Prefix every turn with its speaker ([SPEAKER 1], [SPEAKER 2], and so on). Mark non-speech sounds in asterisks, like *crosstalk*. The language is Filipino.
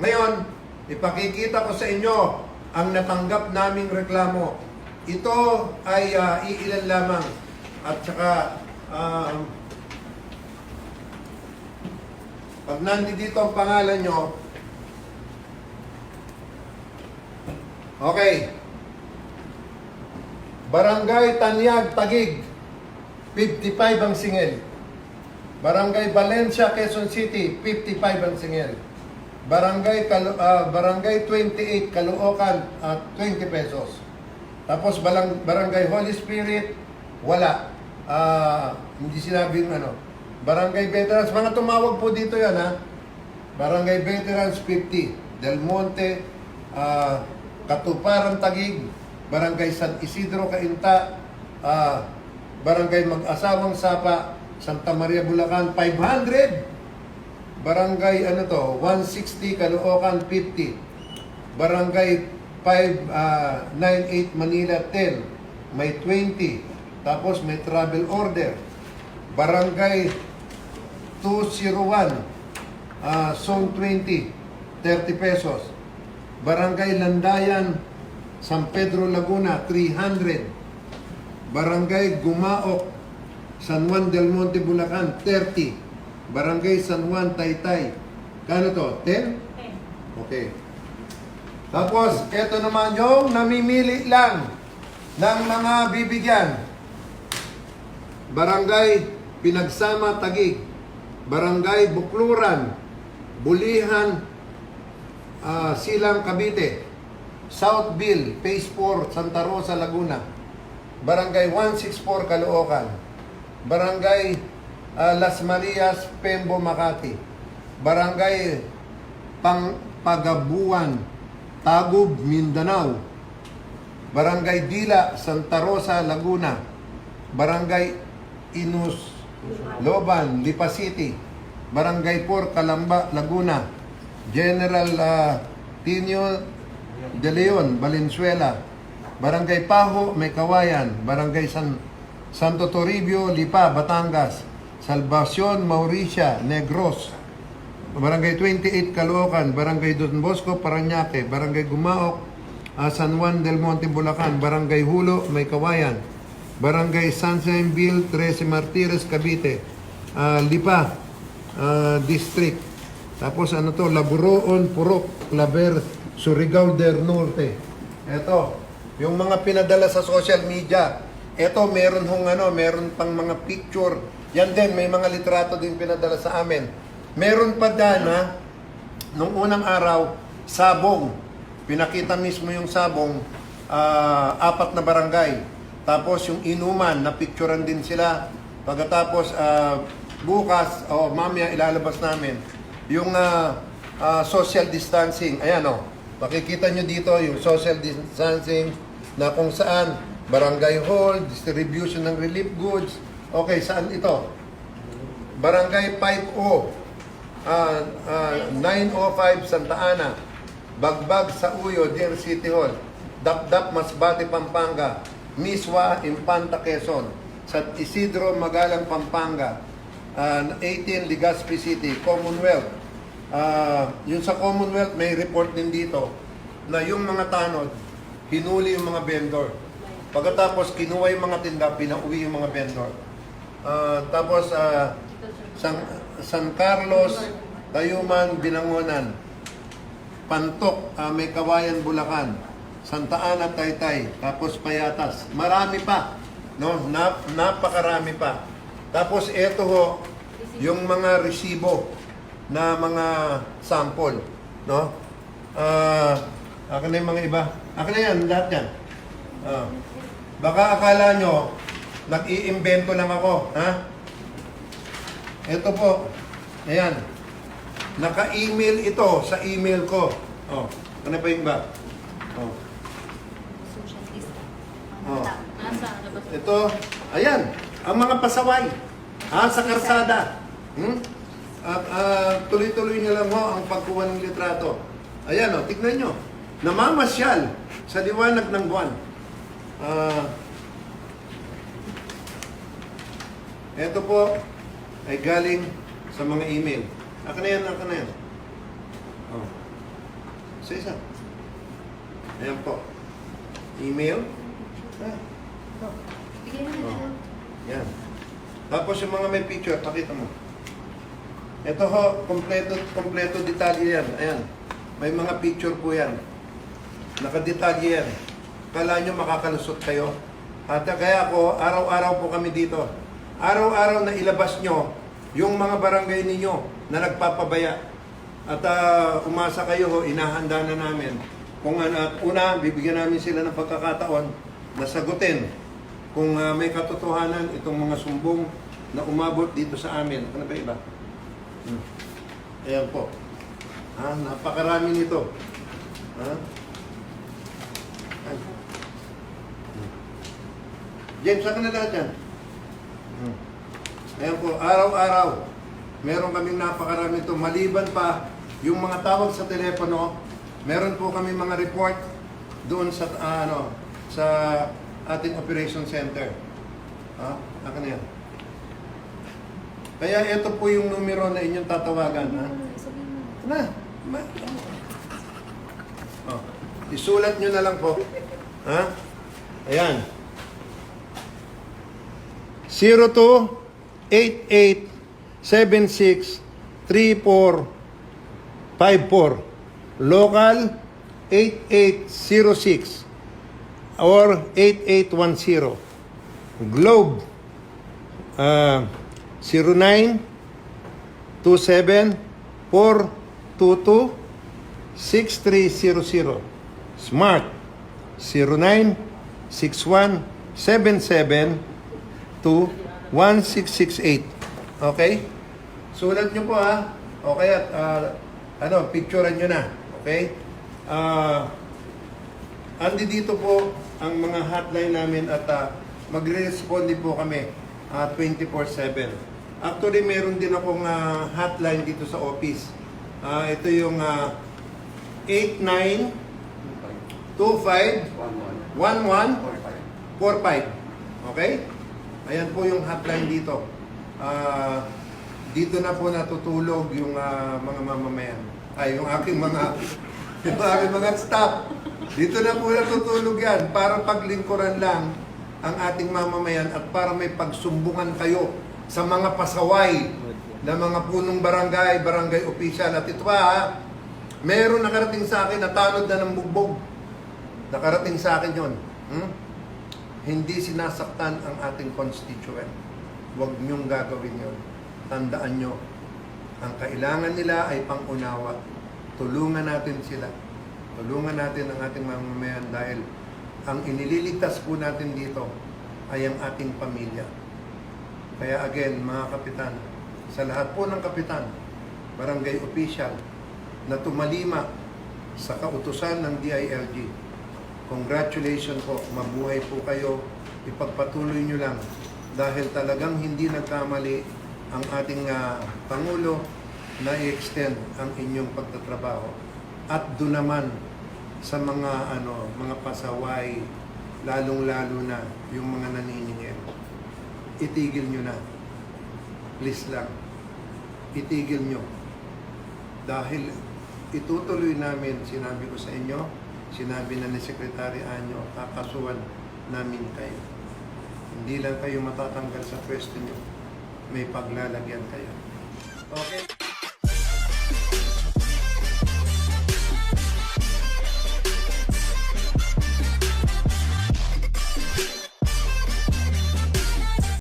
[SPEAKER 1] Ngayon, ipakikita ko sa inyo ang natanggap naming reklamo. Ito ay ah, iilan lamang. At saka, um, pag nandito ang pangalan nyo, okay. Barangay Tanyag, Tagig, 55 ang singil. Barangay Valencia, Quezon City, 55 ang singil. Barangay, Kalu- ah, Barangay 28, Caloocan, at 20 pesos. Tapos balang, Barangay Holy Spirit, wala. Ah, hindi sinabing ano. Barangay Veterans, mga tumawag po dito yan ha. Barangay Veterans 50, Del Monte, ah, Katuparan Tagig, Barangay San Isidro Cainta, ah, Barangay Mag-asawang Sapa, Santa Maria Bulacan 500. Barangay ano to, 160 Caloocan 50. Barangay 598 Manila 10. May 20. Tapos may travel order. Barangay 201 ah, Zone 20 30 pesos. Barangay Landayan San Pedro Laguna 300. Barangay Gumaok San Juan del Monte Bulacan 30. Barangay San Juan Taytay. Kano to? 10? Okay. Tapos, eto naman yung namimili lang ng mga bibigyan. Barangay Pinagsama Tagig. Barangay Bukluran. Bulihan ah, Silang Cavite. Southville, Phase 4, Santa Rosa, Laguna. Barangay 164, Caloocan. Barangay ah, Las Marias, Pembo, Makati. Barangay Pang Pagabuan, Tagub, Mindanao. Barangay Dila, Santa Rosa, Laguna. Barangay Inus, Loban, Lipa City. Barangay 4, Calamba, Laguna. General ah, Tinio De Leon, Valenzuela. Barangay Paho, May Kawayan. Barangay San Santo Toribio, Lipa, Batangas. Salvacion, Mauricia, Negros. Barangay 28, Caloocan. Barangay Don Bosco, Paranaque. Barangay Gumaok, ah, San Juan del Monte, Bulacan. Barangay Hulo, May Kawayan. Barangay Sunshine-Ville, 13 Martires, Cavite. Ah, Lipa, ah, District. Tapos ano to, Laburoon, Purok, Claver, Surigao del Norte. Ito, yung mga pinadala sa social media. Ito, meron hong ano, meron pang mga picture. Yan din, may mga litrato din pinadala sa amin. Meron pa dyan, ha, nung unang araw, sabong. Pinakita mismo yung sabong, ah, apat na barangay. Tapos yung inuman, napicturean din sila. Pagkatapos, ah, bukas, o mamaya ilalabas namin, yung ah, ah, social distancing. Ayan o, makikita nyo dito yung social distancing na kung saan barangay hall, distribution ng relief goods. Okay, saan ito? Barangay 50, ah, ah, 905 Santa Ana, Bagbag sa Uyo, Deer City Hall, Dapdap Masbate, Pampanga, Miswa, Impanta, Quezon, San Isidro, Magalang, Pampanga, ah, 18 Legazpi City, Commonwealth. Ah, yun sa Commonwealth, may report din dito na yung mga tanod, hinuli yung mga vendor. Pagkatapos, kinuha yung mga tinda, pinauwi yung mga vendor. Ah, tapos, ah, San, San Carlos, Tayuman, Binangonan, Pantok, ah, May Kawayan, Bulacan, Santa Ana, Taytay, tapos Payatas. Marami pa, no? Nap, napakarami pa. Tapos eto ho, yung mga resibo na mga sample, no? Ah, akin na yung mga iba. Akin na yan, lahat yan. Ah. baka akala nyo, nag-iimbento lang ako, ha? Ito po. Ayan. Naka-email ito sa email ko. Oh, ano pa yung ba? Oh.
[SPEAKER 2] Social distance.
[SPEAKER 1] Oh.
[SPEAKER 2] Labas.
[SPEAKER 1] Ito, ayan, ang mga pasaway. Ha, sa karsada. Hmm? At ah, tuloy-tuloy niyo lang ho ang pagkuha ng litrato. Ayan o, tignan nyo. Namamasyal sa liwanag ng buwan. Ah, ito po ay galing sa mga email. Akin na yan, akin na yan. Oh. Isa-isa. Ayan po. Email. Ah, Oh.
[SPEAKER 2] natin.
[SPEAKER 1] Yan. Tapos yung mga may picture, pakita mo. Ito ho, kompleto, kompleto detalye yan. Ayan. May mga picture po yan. Nakadetalye yan. Kala nyo makakalusot kayo. At kaya ako, araw-araw po kami dito. Araw-araw na ilabas nyo yung mga barangay ninyo na nagpapabaya. At ah, umasa kayo, ho, inahanda na namin. Kung at una, bibigyan namin sila ng pagkakataon na sagutin kung ah, may katotohanan itong mga sumbong na umabot dito sa amin. Ano ba iba? Hmm. Ayan po. Ah, napakarami nito. Ha? Ay. Hmm. James, saan ka na lahat yan? Hmm. Ayan po, araw-araw, meron kaming napakarami ito. Maliban pa, yung mga tawag sa telepono, meron po kami mga report doon sa, ah, ano, sa ating operation center. Ha? Akin na yan. Kaya ito po yung numero na inyong tatawagan. Ha? Na, ma- oh, isulat nyo na lang po. Ha? Ayan. 02 88 76 34 54 Local 8806 or 8810 Globe uh, 09 27 422 6300 Smart 09 61 77 2 1668 Okay? Sulat nyo po ha. Okay at ah, ano, picturean nyo na. Okay? Ah andi dito po ang mga hotline namin at ah, magre-respond din po kami ah, 24/7. Actually, meron din akong ah, hotline dito sa office. Ah, ito yung ah, 89 25 11 45. Okay? Ayan po yung hotline dito. Ah, dito na po natutulog yung ah, mga mamamayan. Ay, yung aking mga *laughs* yung aking mga staff. Dito na po natutulog yan para paglingkuran lang ang ating mamamayan at para may pagsumbungan kayo sa mga pasaway na mga punong barangay, barangay official. At ito pa, ha, meron nakarating sa akin na tanod na ng bugbog. Nakarating sa akin yon. Hmm? Hindi sinasaktan ang ating constituent. Huwag niyong gagawin yon. Tandaan nyo, ang kailangan nila ay pangunawa. Tulungan natin sila. Tulungan natin ang ating mamamayan dahil ang inililigtas po natin dito ay ang ating pamilya. Kaya again, mga kapitan, sa lahat po ng kapitan, barangay official, na tumalima sa kautusan ng DILG, congratulations po, mabuhay po kayo, ipagpatuloy nyo lang dahil talagang hindi nagkamali ang ating ah, Pangulo na i-extend ang inyong pagtatrabaho. At doon naman sa mga ano, mga pasaway, lalong-lalo na yung mga naniningil. Itigil nyo na. Please lang. Itigil nyo. Dahil itutuloy namin, sinabi ko sa inyo, sinabi na ni Secretary Anyo, kakasuhan namin kayo. Hindi lang kayo matatanggal sa pwesto nyo. May paglalagyan kayo. Okay?